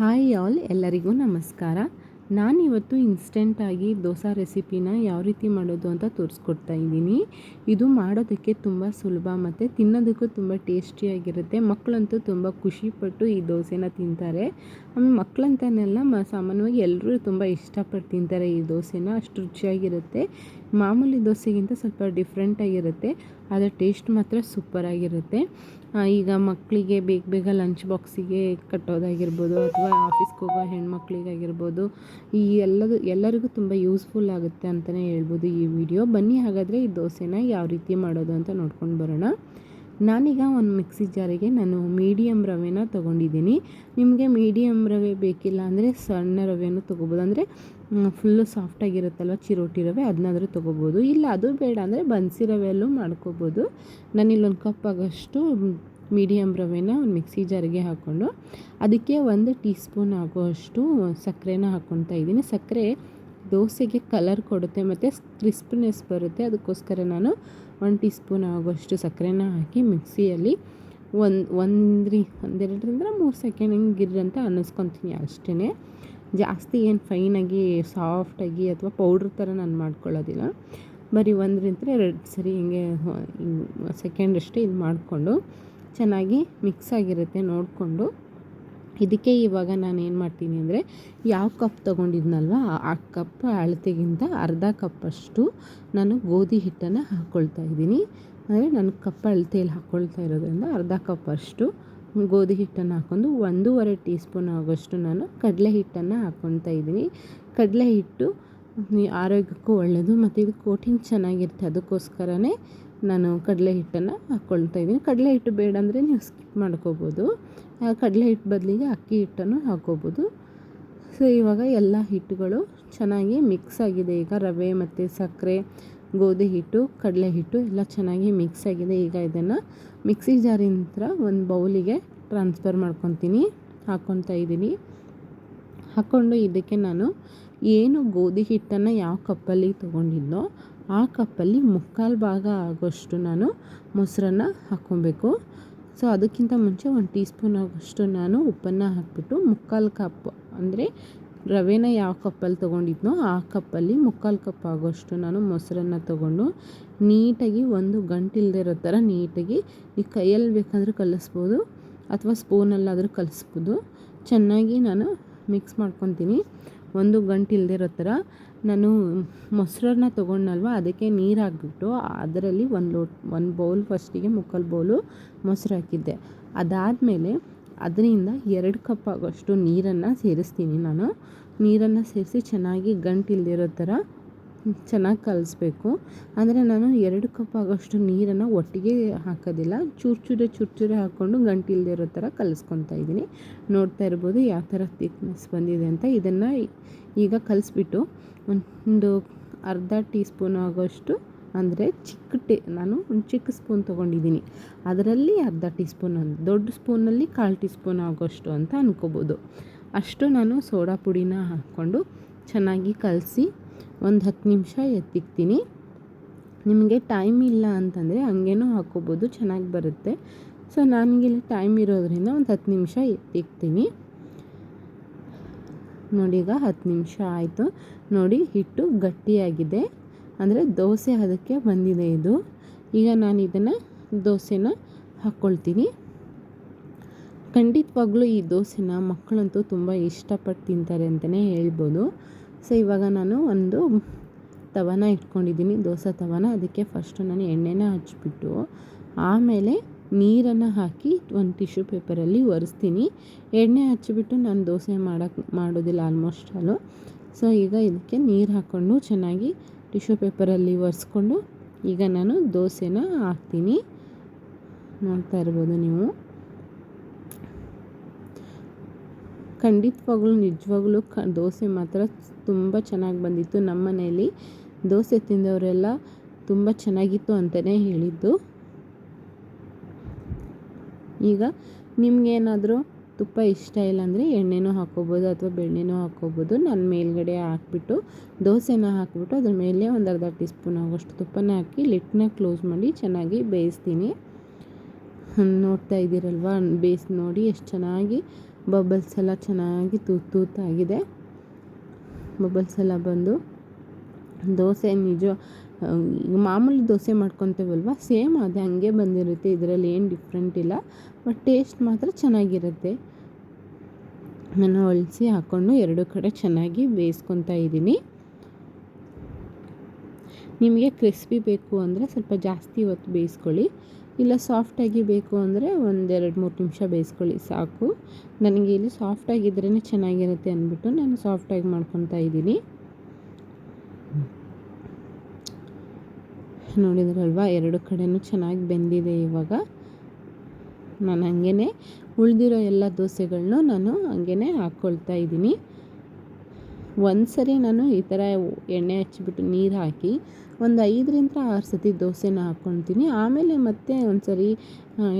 Hi all, ಎಲ್ಲರಿಗೂ ನಮಸ್ಕಾರ. ನಾನಿವತ್ತು ಇನ್ಸ್ಟೆಂಟಾಗಿ ದೋಸೆ ರೆಸಿಪಿನ ಯಾವ ರೀತಿ ಮಾಡೋದು ಅಂತ ತೋರಿಸ್ಕೊಡ್ತಾ ಇದ್ದೀನಿ. ಇದು ಮಾಡೋದಕ್ಕೆ ತುಂಬ ಸುಲಭ ಮತ್ತು ತಿನ್ನೋದಕ್ಕೂ ತುಂಬ ಟೇಸ್ಟಿಯಾಗಿರುತ್ತೆ ಮಕ್ಕಳಂತೂ ತುಂಬ ಖುಷಿಪಟ್ಟು ಈ ದೋಸೆನ ತಿಂತಾರೆ. ಆಮೇಲೆ ಮಕ್ಕಳಂತನೆಲ್ಲ ಸಾಮಾನ್ಯವಾಗಿ ಎಲ್ಲರೂ ತುಂಬ ಇಷ್ಟಪಟ್ಟು ತಿಂತಾರೆ ಈ ದೋಸೆನ. ಅಷ್ಟು ರುಚಿಯಾಗಿರುತ್ತೆ. ಮಾಮೂಲಿ ದೋಸೆಗಿಂತ ಸ್ವಲ್ಪ ಡಿಫ್ರೆಂಟಾಗಿರುತ್ತೆ ಅದರ ಟೇಸ್ಟ್ ಮಾತ್ರ ಸೂಪರಾಗಿರುತ್ತೆ ಈಗ ಮಕ್ಕಳಿಗೆ ಬೇಗ ಬೇಗ ಲಂಚ್ ಬಾಕ್ಸಿಗೆ ಕಟ್ಟೋದಾಗಿರ್ಬೋದು, ಅಥವಾ ಆಫೀಸ್ಗೆ ಹೋಗೋ ಹೆಣ್ಮಕ್ಳಿಗಾಗಿರ್ಬೋದು, ಈ ಎಲ್ಲದು, ಎಲ್ಲರಿಗೂ ತುಂಬ ಯೂಸ್ಫುಲ್ ಆಗುತ್ತೆ ಅಂತಲೇ ಹೇಳ್ಬೋದು ಈ ವಿಡಿಯೋ ಬನ್ನಿ ಹಾಗಾದರೆ ಈ ದೋಸೆನ ಯಾವ ರೀತಿ ಮಾಡೋದು ಅಂತ ನೋಡ್ಕೊಂಡು ಬರೋಣ. ನಾನೀಗ ಒಂದು ಮಿಕ್ಸಿ ಜಾರಿಗೆ ನಾನು ಮೀಡಿಯಮ್ ರವೆನ ತೊಗೊಂಡಿದ್ದೀನಿ. ನಿಮಗೆ ಮೀಡಿಯಮ್ ರವೆ ಬೇಕಿಲ್ಲ ಅಂದರೆ ಸಣ್ಣ ರವೆಯನ್ನು ತೊಗೋಬೋದು. ಅಂದರೆ ಫುಲ್ಲು ಸಾಫ್ಟಾಗಿರುತ್ತಲ್ವ ಚಿರೋಟಿ ರವೆ ಅದನ್ನಾದರೂ ತೊಗೋಬೋದು. ಇಲ್ಲ, ಅದು ಬೇಡ ಅಂದರೆ ಬನ್ಸಿ ರವೆಯಲ್ಲೂ ಮಾಡ್ಕೋಬೋದು. ನಾನಿಲ್ಲೊಂದು ಕಪ್ ಆಗೋಷ್ಟು ಮೀಡಿಯಮ್ ರವೆನ ಒಂದು ಮಿಕ್ಸಿ ಜಾರಿಗೆ ಹಾಕ್ಕೊಂಡು ಅದಕ್ಕೆ ಒಂದು ಟೀ ಸ್ಪೂನ್ ಆಗೋಷ್ಟು ಸಕ್ಕರೆನ ಹಾಕ್ಕೊತಾ ಇದ್ದೀನಿ. ಸಕ್ಕರೆ ದೋಸೆಗೆ ಕಲರ್ ಕೊಡುತ್ತೆ ಮತ್ತು ಕ್ರಿಸ್ಪ್ನೆಸ್ ಬರುತ್ತೆ. ಅದಕ್ಕೋಸ್ಕರ ನಾನು ಒಂದು ಟೀ ಸ್ಪೂನ್ ಆಗೋಷ್ಟು ಸಕ್ಕರೆನ ಹಾಕಿ ಮಿಕ್ಸಿಯಲ್ಲಿ ಒಂದು, ಒಂದ್ರಿ ಒಂದೆರಡರಿಂದ ಮೂರು ಸೆಕೆಂಡ್ ಹಿಂಗೆ ಅಂತ ಅನ್ನಿಸ್ಕೊತೀನಿ ಅಷ್ಟೇ ಜಾಸ್ತಿ ಏನು ಫೈನಾಗಿ ಸಾಫ್ಟಾಗಿ ಅಥವಾ ಪೌಡ್ರ್ ಥರ ನಾನು ಮಾಡ್ಕೊಳ್ಳೋದಿಲ್ಲ. ಬರೀ ಒಂದರಿಂದ ಎರಡು ಸರಿ ಹಿಂಗೆ ಸೆಕೆಂಡ್ ಅಷ್ಟೇ ಇದು ಮಾಡಿಕೊಂಡು ಚೆನ್ನಾಗಿ ಮಿಕ್ಸ್ ಆಗಿರುತ್ತೆ ನೋಡಿಕೊಂಡು. ಇದಕ್ಕೆ ಇವಾಗ ನಾನು ಏನು ಮಾಡ್ತೀನಿ ಅಂದರೆ ಯಾವ ಕಪ್ ತೊಗೊಂಡಿದ್ನಲ್ವ, ಆ ಕಪ್ ಅಳತೆಗಿಂತ ಅರ್ಧ ಕಪ್ಪಷ್ಟು ನಾನು ಗೋಧಿ ಹಿಟ್ಟನ್ನು ಹಾಕ್ಕೊಳ್ತಾ ಇದ್ದೀನಿ. ಅಂದರೆ ನಾನು ಕಪ್ ಅಳತೆಯಲ್ಲಿ ಹಾಕ್ಕೊಳ್ತಾ ಇರೋದ್ರಿಂದ ಅರ್ಧ ಕಪ್ಪಷ್ಟು ಗೋಧಿ ಹಿಟ್ಟನ್ನು ಹಾಕ್ಕೊಂಡು ಒಂದೂವರೆ ಟೀ ಸ್ಪೂನ್ ಆಗೋಷ್ಟು ನಾನು ಕಡಲೆ ಹಿಟ್ಟನ್ನು ಹಾಕ್ಕೊತಾ ಇದ್ದೀನಿ. ಕಡಲೆ ಹಿಟ್ಟು ಆರೋಗ್ಯಕ್ಕೂ ಒಳ್ಳೆಯದು ಮತ್ತು ಇದು ಕೋಟಿಂಗ್ ಚೆನ್ನಾಗಿರುತ್ತೆ. ಅದಕ್ಕೋಸ್ಕರನೇ ನಾನು ಕಡಲೆ ಹಿಟ್ಟನ್ನು ಹಾಕ್ಕೊಳ್ತಾ ಇದ್ದೀನಿ. ಕಡಲೆ ಹಿಟ್ಟು ಬೇಡ ಅಂದರೆ ನೀವು ಸ್ಕಿಪ್ ಮಾಡ್ಕೋಬೋದು. ಕಡಲೆ ಹಿಟ್ಟು ಬದಲಿಗೆ ಅಕ್ಕಿ ಹಿಟ್ಟನ್ನು ಹಾಕ್ಕೋಬೋದು. ಸೊ, ಇವಾಗ ಎಲ್ಲ ಹಿಟ್ಟುಗಳು ಚೆನ್ನಾಗಿ ಮಿಕ್ಸ್ ಆಗಿದೆ. ಈಗ ರವೆ ಮತ್ತು ಸಕ್ಕರೆ ಗೋಧಿ ಹಿಟ್ಟು, ಕಡಲೆ ಹಿಟ್ಟು ಎಲ್ಲ ಚೆನ್ನಾಗಿ ಮಿಕ್ಸ್ ಆಗಿದೆ. ಈಗ ಇದನ್ನು ಮಿಕ್ಸಿ ಜಾರಿಂತ್ರ ಒಂದು ಬೌಲಿಗೆ ಟ್ರಾನ್ಸ್ಫರ್ ಮಾಡ್ಕೊತೀನಿ. ಹಾಕ್ಕೊತಾ ಇದ್ದೀನಿ. ಹಾಕ್ಕೊಂಡು ಇದಕ್ಕೆ ನಾನು ಏನು ಗೋಧಿ ಹಿಟ್ಟನ್ನು ಯಾವ ಕಪ್ಪಲ್ಲಿ ತೊಗೊಂಡಿದ್ನೋ ಆ ಕಪ್ಪಲ್ಲಿ ಮುಕ್ಕಾಲು ಭಾಗ ಆಗೋಷ್ಟು ನಾನು ಮೊಸರನ್ನು ಹಾಕ್ಕೊಬೇಕು. ಸೊ ಅದಕ್ಕಿಂತ ಮುಂಚೆ ಒಂದು ಟೀ ಸ್ಪೂನ್ ಆಗೋಷ್ಟು ನಾನು ಉಪ್ಪನ್ನು ಹಾಕಿಬಿಟ್ಟು ಮುಕ್ಕಾಲು ಕಪ್ ಅಂದರೆ ರವೆನ ಯಾವ ಕಪ್ಪಲ್ಲಿ ತೊಗೊಂಡಿದ್ನೋ ಆ ಕಪ್ಪಲ್ಲಿ ಮುಕ್ಕಾಲು ಕಪ್ ಆಗೋಷ್ಟು ನಾನು ಮೊಸರನ್ನು ತೊಗೊಂಡು ನೀಟಾಗಿ ಒಂದು ಗಂಟಿಲ್ಲದೆ ಇರೋ ಥರ ನೀಟಾಗಿ ಈ ಕೈಯಲ್ಲಿ ಬೇಕಾದರೂ ಕಲಿಸ್ಬೋದು ಅಥವಾ ಸ್ಪೂನಲ್ಲಾದರೂ ಕಲಿಸ್ಬೋದು. ಚೆನ್ನಾಗಿ ನಾನು ಮಿಕ್ಸ್ ಮಾಡ್ಕೊತೀನಿ. ಒಂದು ಗಂಟಿಲ್ಲದೆ ಇರೋ ಥರ ನಾನು ಮೊಸರನ್ನ ತೊಗೊಂಡಲ್ವ ಅದಕ್ಕೆ ನೀರು ಹಾಕ್ಬಿಟ್ಟು ಅದರಲ್ಲಿ ಒಂದು ಲೋಟ್ ಒಂದು ಬೌಲ್ ಫಸ್ಟಿಗೆ ಮುಕ್ಕಾಲು ಬೌಲು ಮೊಸರು ಹಾಕಿದ್ದೆ. ಅದಾದಮೇಲೆ ಅದರಿಂದ ಎರಡು ಕಪ್ ಆಗೋಷ್ಟು ನೀರನ್ನು ಸೇರಿಸ್ತೀನಿ ನಾನು. ನೀರನ್ನು ಸೇರಿಸಿ ಚೆನ್ನಾಗಿ ಗಂಟು ಇಲ್ಲದಿರೋ ಥರ ಚೆನ್ನಾಗಿ ಕಲಿಸ್ಬೇಕು. ಅಂದರೆ ನಾನು ಎರಡು ಕಪ್ ಆಗೋಷ್ಟು ನೀರನ್ನು ಒಟ್ಟಿಗೆ ಹಾಕೋದಿಲ್ಲ. ಚೂರು ಚೂರೆ ಚೂರು ಚೂರೆ ಹಾಕ್ಕೊಂಡು ಗಂಟಿಲ್ದೇ ಇರೋ ಥರ ಕಲಿಸ್ಕೊತಾ ಇದ್ದೀನಿ. ನೋಡ್ತಾ ಇರ್ಬೋದು ಯಾವ ಥರ ಥಿಕ್ನೆಸ್ ಬಂದಿದೆ ಅಂತ. ಇದನ್ನು ಈಗ ಕಲಿಸ್ಬಿಟ್ಟು ಒಂದು ಅರ್ಧ ಟೀ ಸ್ಪೂನ್ ಆಗೋಷ್ಟು ಅಂದರೆ ಚಿಕ್ಕ ಟೇ, ನಾನು ಒಂದು ಚಿಕ್ಕ ಸ್ಪೂನ್ ತೊಗೊಂಡಿದ್ದೀನಿ. ಅದರಲ್ಲಿ ಅರ್ಧ ಟೀ ಸ್ಪೂನ್ ದೊಡ್ಡ ಸ್ಪೂನಲ್ಲಿ ಕಾಲು ಟೀ ಸ್ಪೂನ್ ಆಗೋಷ್ಟು ಅಂತ ಅಂದ್ಕೋಬೋದು ಅಷ್ಟು ನಾನು ಸೋಡಾ ಪುಡಿನ ಹಾಕ್ಕೊಂಡು ಚೆನ್ನಾಗಿ ಕಲಸಿ ಒಂದು ಹತ್ತು ನಿಮಿಷ ಎತ್ತಿಕ್ತೀನಿ. ನಿಮಗೆ ಟೈಮ್ ಇಲ್ಲ ಅಂತಂದರೆ ಹಂಗೇನೂ ಹಾಕ್ಕೋಬೋದು, ಚೆನ್ನಾಗಿ ಬರುತ್ತೆ. ಸೊ ನನಗಿಲ್ಲಿ ಟೈಮ್ ಇರೋದರಿಂದ ಒಂದು ಹತ್ತು ನಿಮಿಷ ಎತ್ತಿಕ್ತೀನಿ. ನೋಡಿ, ಈಗ ಹತ್ತು ನಿಮಿಷ ಆಯಿತು. ನೋಡಿ, ಹಿಟ್ಟು ಗಟ್ಟಿಯಾಗಿದೆ. ಅಂದರೆ ದೋಸೆ ಅದಕ್ಕೆ ಬಂದಿದೆ ಇದು. ಈಗ ನಾನು ಇದನ್ನು ದೋಸೆನ ಹಾಕ್ಕೊಳ್ತೀನಿ ಖಂಡಿತವಾಗ್ಲೂ ಈ ದೋಸೆನ ಮಕ್ಕಳಂತೂ ತುಂಬ ಇಷ್ಟಪಟ್ಟು ತಿಂತಾರೆ ಅಂತಲೇ ಹೇಳ್ಬೋದು. ಸೊ ಇವಾಗ ನಾನು ಒಂದು ತವನ ಇಟ್ಕೊಂಡಿದ್ದೀನಿ, ದೋಸೆ ತವನ. ಅದಕ್ಕೆ ಫಸ್ಟು ನಾನು ಎಣ್ಣೆನ ಹಚ್ಬಿಟ್ಟು ಆಮೇಲೆ ನೀರನ್ನು ಹಾಕಿ ಒಂದು ಟಿಶ್ಯೂ ಪೇಪರಲ್ಲಿ ಒರೆಸ್ತೀನಿ. ಎಣ್ಣೆ ಹಚ್ಚಿಬಿಟ್ಟು ನಾನು ದೋಸೆ ಮಾಡೋಕ್ಕೆ ಮಾಡೋದಿಲ್ಲ ಆಲ್ಮೋಸ್ಟ್ ಅಲ್ಲೂ ಸೊ ಈಗ ಇದಕ್ಕೆ ನೀರು ಹಾಕ್ಕೊಂಡು ಚೆನ್ನಾಗಿ ಟಿಶ್ಯೂ ಪೇಪರಲ್ಲಿ ಒರೆಸ್ಕೊಂಡು ಈಗ ನಾನು ದೋಸೆನ ಹಾಕ್ತೀನಿ. ನೋಡ್ತಾ ಇರ್ಬೋದು ನೀವು. ಖಂಡಿತವಾಗ್ಲೂ, ನಿಜವಾಗ್ಲೂ ಕ, ದೋಸೆ ಮಾತ್ರ ತುಂಬ ಚೆನ್ನಾಗಿ ಬಂದಿತ್ತು. ನಮ್ಮ ಮನೆಯಲ್ಲಿ ದೋಸೆ ತಿಂದವರೆಲ್ಲ ತುಂಬ ಚೆನ್ನಾಗಿತ್ತು ಅಂತಲೇ ಹೇಳಿದ್ದು. ಈಗ ನಿಮಗೇನಾದರೂ ತುಪ್ಪ ಇಷ್ಟ ಇಲ್ಲ ಅಂದರೆ ಎಣ್ಣೆನೂ ಹಾಕ್ಕೋಬೋದು ಅಥವಾ ಬೆಣ್ಣೆನೂ ಹಾಕ್ಕೋಬೋದು ನಾನು ಮೇಲ್ಗಡೆ ಹಾಕ್ಬಿಟ್ಟು, ದೋಸೆನ ಹಾಕ್ಬಿಟ್ಟು ಅದ್ರ ಮೇಲೆ ಒಂದು ಅರ್ಧ ಟೀ ಸ್ಪೂನ್ ಆಗೋಷ್ಟು ತುಪ್ಪನ ಹಾಕಿ ಲಿಟ್ನ ಕ್ಲೋಸ್ ಮಾಡಿ ಚೆನ್ನಾಗಿ ಬೇಯಿಸ್ತೀನಿ. ನೋಡ್ತಾ ಇದ್ದೀರಲ್ವ? ಬೇಯಿಸಿ ನೋಡಿ ಎಷ್ಟು ಚೆನ್ನಾಗಿ ಬಬಲ್ಸ್ ಎಲ್ಲ ಚೆನ್ನಾಗಿ ತೂತ್ ತೂತಾಗಿದೆ. ಬಬಲ್ಸ್ ಎಲ್ಲ ಬಂದು, ದೋಸೆ ನಿಜ ಮಾಮೂಲಿ ದೋಸೆ ಮಾಡ್ಕೊತೇವಲ್ವ? ಸೇಮ್ ಅದೇ, ಹಂಗೆ ಬಂದಿರುತ್ತೆ. ಇದರಲ್ಲಿ ಏನು ಡಿಫ್ರೆಂಟ್ ಇಲ್ಲ. ಬಟ್ ಟೇಸ್ಟ್ ಮಾತ್ರ ಚೆನ್ನಾಗಿರುತ್ತೆ. ನಾನು ಅಳಿಸಿ ಹಾಕ್ಕೊಂಡು ಎರಡು ಕಡೆ ಚೆನ್ನಾಗಿ ಬೇಯಿಸ್ಕೊತಾ ಇದ್ದೀನಿ. ನಿಮಗೆ ಕ್ರಿಸ್ಪಿ ಬೇಕು ಅಂದರೆ ಸ್ವಲ್ಪ ಜಾಸ್ತಿ ಹೊತ್ತು ಬೇಯಿಸ್ಕೊಳ್ಳಿ. ಇಲ್ಲ ಸಾಫ್ಟಾಗಿ ಬೇಕು ಅಂದರೆ ಒಂದೆರಡು ಮೂರು ನಿಮಿಷ ಬೇಯಿಸ್ಕೊಳ್ಳಿ, ಸಾಕು. ನನಗೆ ಇಲ್ಲಿ ಸಾಫ್ಟಾಗಿದ್ರೇ ಚೆನ್ನಾಗಿರುತ್ತೆ ಅಂದ್ಬಿಟ್ಟು ನಾನು ಸಾಫ್ಟಾಗಿ ಮಾಡ್ಕೊತಾ ಇದ್ದೀನಿ. ನೋಡಿದ್ರಲ್ವ? ಎರಡು ಕಡೆನೂ ಚೆನ್ನಾಗಿ ಬೆಂದಿದೆ ಇವಾಗ. ನಾನು ಹಂಗೇ ಉಳಿದಿರೋ ಎಲ್ಲ ದೋಸೆಗಳನ್ನೂ ನಾನು ಹಂಗೇ ಹಾಕ್ಕೊಳ್ತಾ ಇದ್ದೀನಿ. ಒಂದು ಸರಿ ನಾನು ಈ ಥರ ಎಣ್ಣೆ ಹಚ್ಚಿಬಿಟ್ಟು ನೀರು ಹಾಕಿ ಒಂದು ಐದರಿಂದ ಆರು ಸತಿ ದೋಸೆನ ಹಾಕ್ಕೊತೀನಿ ಆಮೇಲೆ ಮತ್ತೆ ಒಂದು ಸರಿ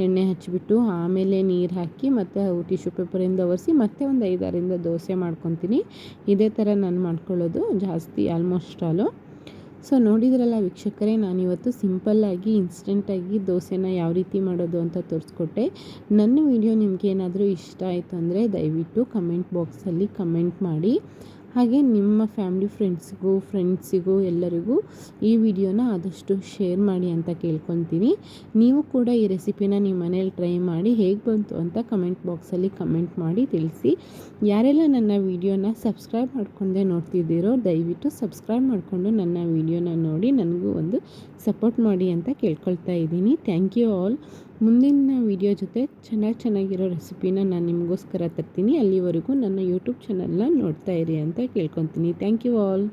ಎಣ್ಣೆ ಹಚ್ಚಿಬಿಟ್ಟು ಆಮೇಲೆ ನೀರು ಹಾಕಿ ಮತ್ತು ಟಿಶ್ಯೂ ಪೇಪರಿಂದ ಒರೆಸಿ ಮತ್ತೆ ಒಂದು ಐದಾರಿಂದ ದೋಸೆ ಮಾಡ್ಕೊತೀನಿ. ಇದೇ ಥರ ನಾನು ಮಾಡ್ಕೊಳ್ಳೋದು ಜಾಸ್ತಿ, ಆಲ್ಮೋಸ್ಟ್ ಆಲು. ಸೊ ನೋಡಿದ್ರಲ್ಲ ವೀಕ್ಷಕರೇ, ನಾನಿವತ್ತು ಸಿಂಪಲ್ಲಾಗಿ ಇನ್ಸ್ಟೆಂಟಾಗಿ ದೋಸೆನ ಯಾವ ರೀತಿ ಮಾಡೋದು ಅಂತ ತೋರಿಸ್ಕೊಟ್ಟೆ. ನನ್ನ ವಿಡಿಯೋ ನಿಮಗೇನಾದರೂ ಇಷ್ಟ ಆಯಿತು ಅಂದರೆ ದಯವಿಟ್ಟು ಕಮೆಂಟ್ ಬಾಕ್ಸಲ್ಲಿ ಕಮೆಂಟ್ ಮಾಡಿ. ಹಾಗೆ ನಿಮ್ಮ ಫ್ಯಾಮಿಲಿ ಫ್ರೆಂಡ್ಸ್ಗೂ ಫ್ರೆಂಡ್ಸಿಗೂ ಎಲ್ಲರಿಗೂ ಈ ವಿಡಿಯೋನ ಆದಷ್ಟು ಶೇರ್ ಮಾಡಿ ಅಂತ ಕೇಳ್ಕೊತೀನಿ. ನೀವು ಕೂಡ ಈ ರೆಸಿಪಿನ ನಿಮ್ಮ ಮನೇಲಿ ಟ್ರೈ ಮಾಡಿ ಹೇಗೆ ಬಂತು ಅಂತ ಕಮೆಂಟ್ ಬಾಕ್ಸಲ್ಲಿ ಕಮೆಂಟ್ ಮಾಡಿ ತಿಳಿಸಿ. ಯಾರೆಲ್ಲ ನನ್ನ ವಿಡಿಯೋನ ಸಬ್ಸ್ಕ್ರೈಬ್ ಮಾಡ್ಕೊಂಡೆ ನೋಡ್ತಿದ್ದೀರೋ ದಯವಿಟ್ಟು ಸಬ್ಸ್ಕ್ರೈಬ್ ಮಾಡಿಕೊಂಡು ನನ್ನ ವಿಡಿಯೋನ ನೋಡಿ ನನಗೂ ಒಂದು ಸಪೋರ್ಟ್ ಮಾಡಿ ಅಂತ ಕೇಳ್ಕೊಳ್ತಾ ಇದ್ದೀನಿ. ಥ್ಯಾಂಕ್ ಯು ಆಲ್ ಮುಂದಿನ ವಿಡಿಯೋ ಜೊತೆ ಚೆನ್ನಾಗಿ ಚೆನ್ನಾಗಿರೋ ರೆಸಿಪಿನ ನಾನು ನಿಮಗೋಸ್ಕರ ತರ್ತೀನಿ. ಅಲ್ಲಿವರೆಗೂ ನನ್ನ ಯೂಟ್ಯೂಬ್ ಚಾನಲ್ನ ನೋಡ್ತಾ ಇರಿ ಅಂತ ಕೇಳ್ಕೊತೀನಿ. Thank you all